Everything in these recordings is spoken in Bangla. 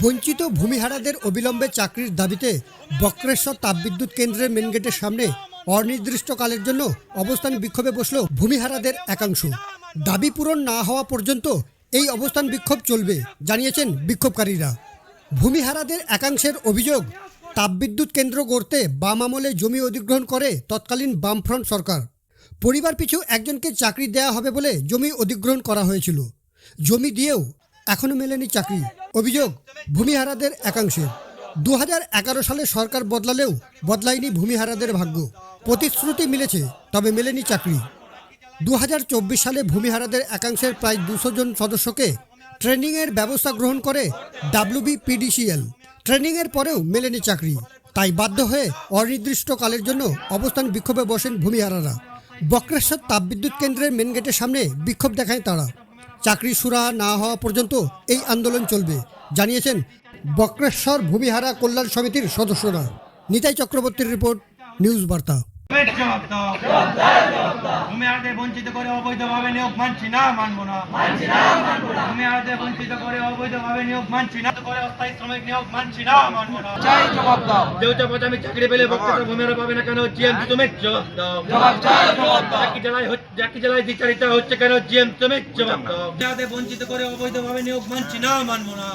বঞ্চিত ভূমিহারাদের অবিলম্বে চাকরির দাবিতে বক্রেশ্বর তাপবিদ্যুৎ কেন্দ্রের মেন গেটের সামনে অনির্দিষ্টকালের জন্য অবস্থান বিক্ষোভে বসল ভূমিহারাদের একাংশ। দাবি পূরণ না হওয়া পর্যন্ত এই অবস্থান বিক্ষোভ চলবে, জানিয়েছেন বিক্ষোভকারীরা। ভূমিহারাদের একাংশের অভিযোগ, তাপবিদ্যুৎ কেন্দ্র গড়তে বাম আমলে জমি অধিগ্রহণ করে তৎকালীন বামফ্রন্ট সরকার। পরিবার পিছু একজনকে চাকরি দেয়া হবে বলে জমি অধিগ্রহণ করা হয়েছিল। জমি দিয়েও এখনও মেলেনি চাকরি। অভিযোগ, ভূমিহারাদের একাংশের দু হাজার এগারো সালে সরকার বদলালেও বদলায়নি ভূমিহারাদের ভাগ্য। প্রতিশ্রুতি মিলেছে, তবে মেলেনি চাকরি। দু হাজার চব্বিশ সালে ভূমিহারাদের একাংশের প্রায় দুশো জন সদস্যকে ট্রেনিংয়ের ব্যবস্থা গ্রহণ করে ডাব্লিউবিপিডিসিএল ট্রেনিংয়ের পরেও মেলেনি চাকরি। তাই বাধ্য হয়ে অনির্দিষ্টকালের জন্য অবস্থান বিক্ষোভে বসেন ভূমিহারারা। বক্রেশ্বর তাপবিদ্যুৎ কেন্দ্রের মেন গেটের সামনে বিক্ষোভ দেখায় তারা। চাকরি সুরা না হওয়া পর্যন্ত এই আন্দোলন চলবে, জানিয়েছেন বক্রেশ্বর ভূমিহারা কল্যাণ সমিতির সদস্যরা। নিতাই চক্রবর্তীর রিপোর্ট, নিউজ বার্তা। ভূমিহারদের বঞ্চিত করে অবৈধভাবে নিয়োগ মানছি না মানবো না। ভূমিহারদের বঞ্চিত করে অবৈধভাবে নিয়োগ মানছি না করে অস্থায়ী শ্রমিক নিয়োগ মানছি না মানবো না। চাই জবাব দাও। দেউচা পচামি চাকরি পেলে বক্তব্য ভূমিহারা পাবে না কেন? জিএম তুমি জবাব দাও। জবাব চাই জবাব দাও। একই জেলায় হচ্ছে- একই জেলায় দ্বিচারিতা হচ্ছে কেন? জিএম তুমি জবাব দাও। ভূমিহারদের বঞ্চিত করে অবৈধভাবে নিয়োগ মানছি না মানবো না।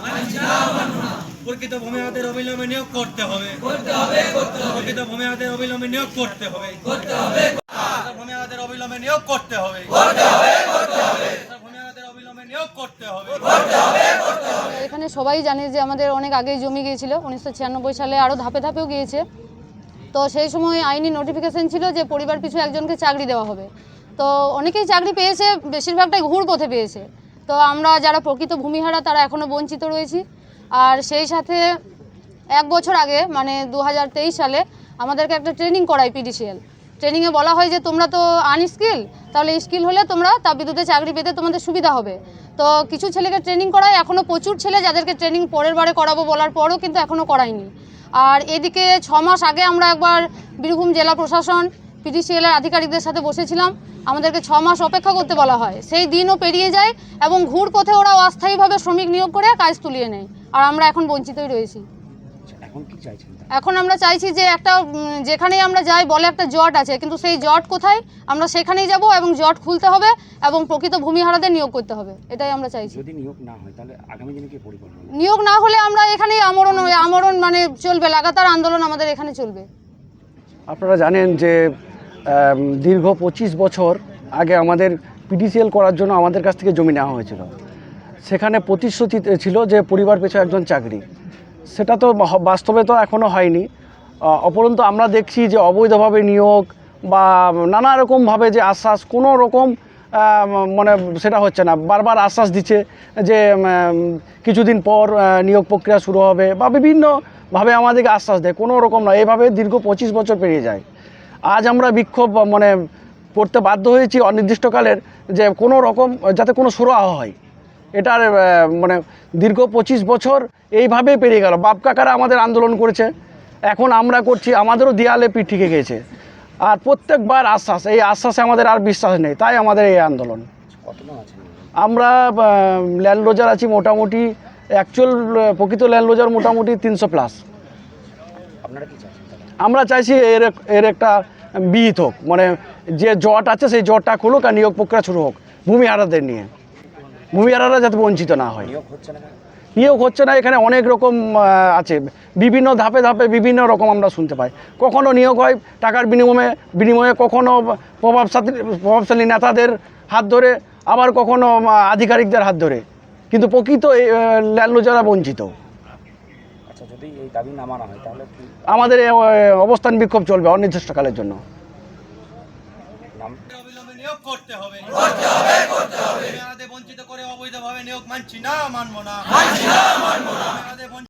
প্রকৃত ভূমিহারদের অবিলম্বে নিয়োগ করতে হবে। প্রকৃত ভূমিহারদের অবিলম্বে নিয়োগ করতে হবে। ভূমিহারদের অবিলম্বে নিয়োগ করতে হবে। অবিলম্বে নিয়োগ করতে হবে। এখানে সবাই জানে যে আমাদের অনেক আগেই জমি গিয়েছিল উনিশশো ছিয়ানব্বই সালে আরও ধাপে ধাপেও গিয়েছে। তো সেই সময় আইনি নোটিফিকেশন ছিল যে পরিবার পিছু একজনকে চাকরি দেওয়া হবে। তো অনেকেই চাকরি পেয়েছে বেশিরভাগটাই ঘুর পথে পেয়েছে। তো আমরা যারা প্রকৃত ভূমিহারা তারা এখনও বঞ্চিত রয়েছি। আর সেই সাথে এক বছর আগে মানে দু হাজার তেইশ সালে আমাদেরকে একটা ট্রেনিং করায় পিডিসিএল ট্রেনিংয়ে বলা হয় যে, তোমরা তো আনস্কিল তাহলে স্কিল হলে তোমরা তাপবিদ্যুতে চাকরি পেতে তোমাদের সুবিধা হবে। তো কিছু ছেলেকে ট্রেনিং করায় এখনও প্রচুর ছেলে যাদেরকে ট্রেনিং পরের বারে করাবো বলার পরও কিন্তু এখনও করায়নি। আর এদিকে ছ মাস আগে আমরা একবার বীরভূম জেলা প্রশাসন পিডিসিএল এর আধিকারিকদের সাথে বসেছিলাম। আমাদেরকে ছ মাস অপেক্ষা করতে বলা হয়। সেই দিনও পেরিয়ে যায় এবং ঘুর পথে ওরা অস্থায়ীভাবে শ্রমিক নিয়োগ করে কাজ তুলিয়ে নেয়। আর আমরা এখন বঞ্চিতই রয়েছি। এখন আমরা চাইছি যে একটা যেখানেই আমরা যাই বলে একটা জট আছে কিন্তু সেই জট কোথায়? আমরা সেখানেই যাব এবং জট খুলতে হবে এবং প্রকৃত ভূমিহারাদের নিয়োগ করতে হবে। এটাই আমরা চাইছি। যদি নিয়োগ না হয় তাহলে আগামী দিনে কি পরিকল্পনা নিয়োগ না হলে আমরা এখানেই আমরণ আমরণ মানে চলবে লাগাতার আন্দোলন আমাদের এখানে চলবে। আপনারা জানেন যে দীর্ঘ পঁচিশ বছর আগে আমাদের পিডিসিএল করার জন্য আমাদের কাছ থেকে জমি নেওয়া হয়েছিল। সেখানে প্রতিশ্রুতি ছিল যে পরিবার পেছু একজন চাকরি। সেটা তো বাস্তবে তো এখনও হয়নি। অপরন্তু আমরা দেখছি যে অবৈধভাবে নিয়োগ বা নানা রকমভাবে যে আশ্বাস, কোনো রকম মানে সেটা হচ্ছে না। বারবার আশ্বাস দিচ্ছে যে কিছুদিন পর নিয়োগ প্রক্রিয়া শুরু হবে বা বিভিন্নভাবে আমাদেরকে আশ্বাস দেয়। কোনো রকম না। এইভাবে দীর্ঘ পঁচিশ বছর পেরিয়ে যায়। আজ আমরা বিক্ষোভ মানে করতে বাধ্য হয়েছি অনির্দিষ্টকালের যে কোনো রকম, যাতে কোনো সুরাহা হয়। এটার মানে দীর্ঘ পঁচিশ বছর এইভাবেই পেরিয়ে গেল। বাপ কাকারা আমাদের আন্দোলন করেছে। এখন আমরা করছি আমাদেরও দেয়ালে পিঠ থেকে গেছে। আর প্রত্যেকবার আশ্বাস এই আশ্বাসে আমাদের আর বিশ্বাস নেই তাই আমাদের এই আন্দোলন। আমরা ল্যান্ড রোজার আছি মোটামুটি অ্যাকচুয়াল প্রকৃত ল্যান্ড রোজার মোটামুটি তিনশো প্লাস? আমরা চাইছি এর এর একটা বিহিত হোক। মানে যে জট আছে সেই জটটা খুলুক আর নিয়োগ প্রক্রিয়া শুরু হোক ভূমি ভূমিহারাদের নিয়ে। ভূমিহারারা যাতে বঞ্চিত না হয়। নিয়োগ হচ্ছে না এখানে অনেক রকম আছে। বিভিন্ন ধাপে ধাপে বিভিন্ন রকম আমরা শুনতে পাই। কখনো নিয়োগ হয় টাকার বিনিময়ে বিনিময়ে কখনো প্রভাবশালী প্রভাবশালী নেতাদের হাত ধরে আবার কখনো আধিকারিকদের হাত ধরে। কিন্তু প্রকৃত ল্যান্ড যারা বঞ্চিত। আচ্ছা আমাদের অবস্থান বিক্ষোভ চলবে অনির্দিষ্টকালের জন্য। অবিলম্বে নিয়োগ করতে হবে। করতে হবে করতে হবে। বঞ্চিত করে অবৈধভাবে নিয়োগ মানছি না মানবো না। মানছি না মানবো না।